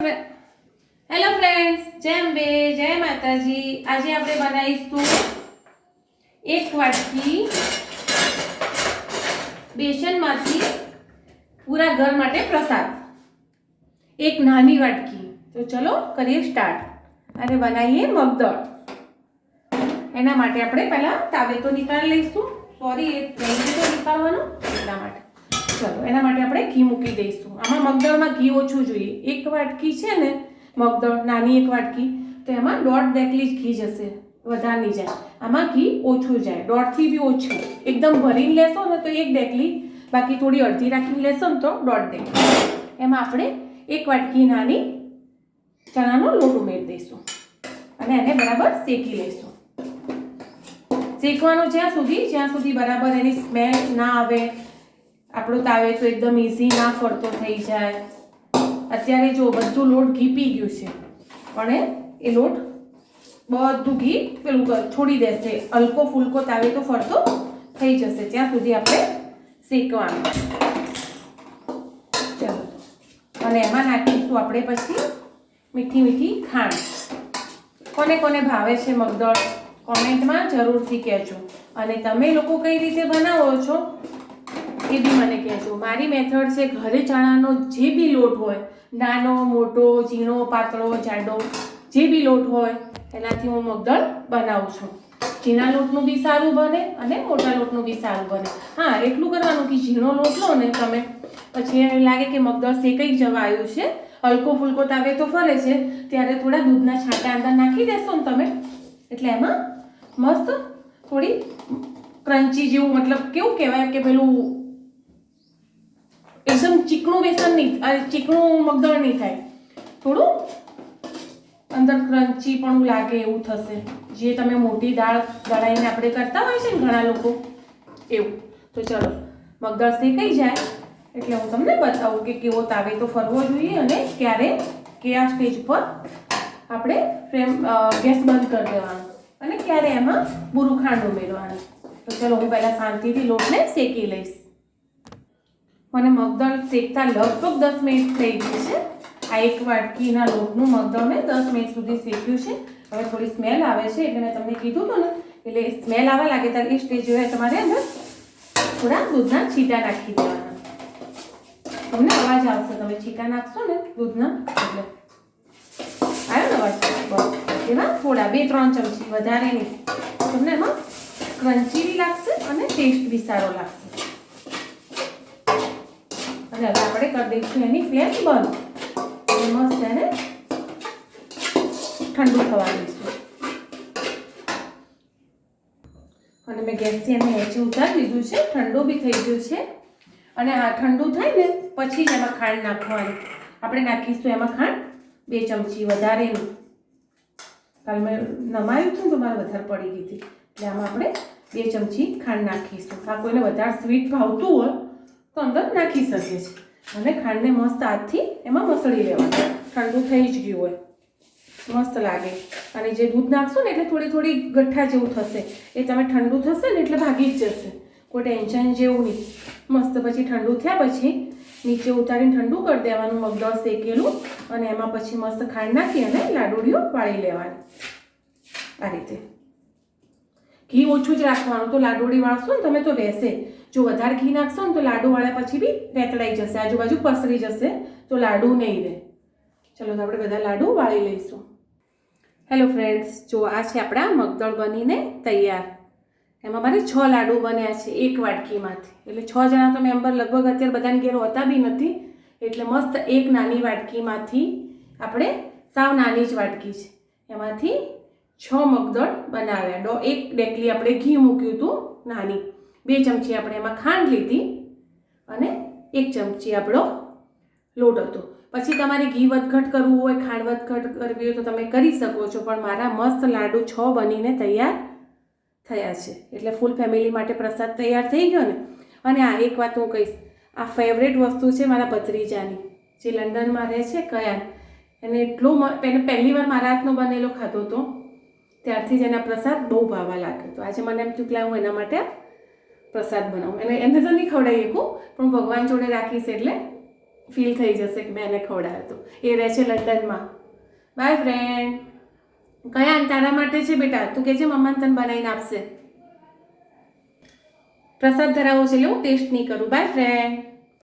Hello friends જય અંબે જય માતાજી. આજે આપણે બનાવીશું એક વાટકી બેસનમાંથી પૂરા ઘર માટે પ્રસાદ. એક નાની વાટકી. તો ચલો કરીએ સ્ટાર્ટ અને બનાવીએ મગદળ. એના માટે આપણે પહેલાં તાવે તો નીકાળી લઈશું. સોરી એ તો નીકાળવાનું. એટલા માટે. ચલો, એના માટે આપણે ઘી મૂકી દઈશું. આમાં મગદળમાં ઘી ઓછું જોઈએ. એક વાટકી છે ને મગદળ, નાની એક વાટકી, તો એમાં દોઢ દેકલી જ ઘી જશે વધારે નહીં જાય. આમાં ઘી ઓછું જાય, દોઢથી બી ઓછું. એકદમ ભરીને લેશો ને તો એક દેકલી બાકી થોડી અડધી રાખીને લેશો ને તો દોઢ ડેકલી એમાં આપણે એક વાટકી નાની ચણાનો લોટ ઉમેરી દઈશું. અને એને બરાબર શેકી લઈશું. શેકવાનું જ્યાં સુધી જ્યાં સુધી બરાબર એની સ્મેલ ના આવે આપણો તાવે તો એકદમ ઇઝી ના ફરતો થઈ જાય. અત્યારે જો બધું લોટ ઘી પી ગયું છે, પણ એ- લોટ બધું ઘી પેલું છોડી દેશે. હલકો ફૂલકો તાવે તો ફરતો થઈ જશે. ત્યાં સુધી આપણે શેકવાનું. ચલો. અને એમાં નાખીશું આપણે પછી મીઠી મીઠી ખાંડ. કોને કોને ભાવે છે મગદળ કોમેન્ટમાં જરૂરથી કહેજો. અને તમે લોકો કઈ રીતે બનાવો છો? એ બી મને કહેજો. મારી મેથડ છે ઘરે ચણાનો જે બી લોટ હોય, નાનો, મોટો, ઝીણો, પાતળો, જાડો, જે બી લોટ હોય, એનાથી હું મગદળ બનાવું છું. ઝીણા લોટનું બી સારું બને અને મોટા લોટનું બી સારું બને. હા, એટલું કરવાનું કે ઝીણો લોટ લો ને તમે. પછી એમ લાગે કે મગદળ શેકાઈ જવા આવ્યું છે, હલકો ફૂલકો તાવે તો ફરે છે, ત્યારે થોડા દૂધના છાંટા અંદર નાખી દેશો ને તમે. એટલે એમાં મસ્ત થોડી ક્રન્ચી જેવું, મતલબ કેવું કહેવાય કે પેલું એકદમ ચીકણું બેસન નહીં ચીકણું મગદળ નહીં થાય. થોડું અંદર ક્રન્ચી પણ લાગે એવું થશે. જે તમે મોટી દાળ દળાઈને આપણે કરતા હોય છે ને ઘણા લોકો, એવું. તો ચલો મગદળ શેકાઈ જાય એટલે હું તમને બતાવું કે કેવો તાવે તો ફરવો જોઈએ અને ક્યારે, કયા સ્ટેજ પર આપણે ફ્રેમ ગેસ બંધ કરી દેવાનો અને ક્યારે એમાં બુરું ખાંડ ઉમેરવાનું. તો ચલો, હું પહેલાં શાંતિથી લોટને શેકી લઈશ. મને મગદળ શેકતા લગભગ દસ મિનિટ થઈ ગઈ છે. આ એક વાટકીના લોટનું મગદળ મેં દસ મિનિટ સુધી શેક્યું છે. હવે થોડી સ્મેલ આવે છે એટલે મેં તમને કીધું હતું ને, એટલે સ્મેલ આવવા લાગે ત્યારે એ સ્ટેજ હોય તમારે અંદર થોડા દૂધના છીટા નાખી દેવાના. તમને અવાજ આવશે, તમે છીટા નાખશો ને દૂધના, એટલે. આવ્યો ને અવાજ? બસ. એમાં થોડા, બે, ત્રણ ચમચી વધારે નહીં તમને એમાં ક્રન્ચી બી લાગશે અને ટેસ્ટ બી સારો લાગશે. અને હવે આપણે કરી દઈશું એની ફ્લેમ બંધ. અને મસ્ત એને ઠંડુ થવા દઈશું. અને મેં ગેસથી એને હેચી ઉતારી દીધું છે. ઠંડુ બી થઈ ગયું છે. અને આ ઠંડુ થાય ને, પછી જ એમાં ખાંડ નાખવાની. આપણે નાખીશું એમાં ખાંડ બે ચમચી વધારે કાલે મેં નમાયું હતું ને, તો મારે વધારે પડી ગઈ હતી. એટલે આમાં આપણે બે ચમચી ખાંડ નાખીશું. આ કોઈને વધારે સ્વીટ ભાવતું હોય તો અંદર નાખી શકીએ છીએ અને ખાંડને મસ્ત હાથથી એમાં મસળી લેવાનું. ઠંડુ થઈ જ ગયું હોય. મસ્ત લાગે. અને જે દૂધ નાખશો ને એટલે થોડી થોડી ગઠ્ઠા જેવું થશે. એ તમે ઠંડુ થશે ને એટલે ભાગી જ જશે. કોઈ ટેન્શન જેવું નહીં. મસ્ત પછી ઠંડુ થયા પછી નીચે ઉતારીને ઠંડુ કરી દેવાનું, મગદળ શેકેલું અને એમાં પછી મસ્ત ખાંડ નાખી અને લાડુડીઓ વાળી લેવાની. આ રીતે. ઘી ઓછું જ રાખવાનું. તો લાડુડી વાળશો ને, તમે તો રહેશે જો વધારે ઘી નાખશો ને, તો લાડુ વાળ્યા પછી બી રેતડાઈ જશે. આજુબાજુ પસરી જશે, તો લાડુ નહીં રહે. ચલો, તો આપણે બધા લાડુ વાળી લઈશું. હેલો ફ્રેન્ડ્સ જો આ છે આપણા મગદળ બનીને તૈયાર. એમાં મારે છ લાડુ બન્યા છે, એક વાટકીમાંથી. એટલે છ જણા તો મેમ્બર લગભગ અત્યારે બધાને ઘેર હોતા બી નથી. એટલે મસ્ત એક નાની વાટકીમાંથી આપણે સાવ નાની જ વાટકી છે. એમાંથી છ મગદળ બનાવ્યા. ડો, એક ડેકલી આપણે ઘી મૂક્યું હતું, નાની. બે ચમચી આપણે એમાં ખાંડ લીધી અને એક ચમચી આપણો લોટ હતો. પછી તમારે ઘી વધઘટ કરવું હોય, ખાંડ વધઘટ કરવી હોય તો તમે કરી શકો છો, પણ મારા મસ્ત લાડુ છ બનીને તૈયાર થયા છે. એટલે ફૂલ ફેમિલી માટે પ્રસાદ તૈયાર થઈ ગયો ને. અને આ એક વાત હું કહીશ, આ ફેવરેટ વસ્તુ છે મારા ભત્રીજાની, જે લંડનમાં રહે છે, કયાન. એને એટલો એને પહેલી વાર મારા હાથનો બનેલો ખાધો હતો. ત્યારથી જ એના પ્રસાદ બહુ ભાવવા લાગ્યો તો આજે મને એમ થયું કે હું એના માટે પ્રસાદ બનાવું. એને એને તો નહીં ખવડાવી શકું, પણ ભગવાન જોડે રાખીશ એટલે ફીલ થઈ જશે કે મેં એને ખવડાવ્યો હતો. એ રહે છે લંડનમાં. બાય ફ્રેન્ડ કયા તારા માટે છે બેટા? તું કહેજે મમ્મા તને બનાવીને આપશે. પ્રસાદ ધરાવો છે એટલે હું ટેસ્ટ નહીં કરું. By friend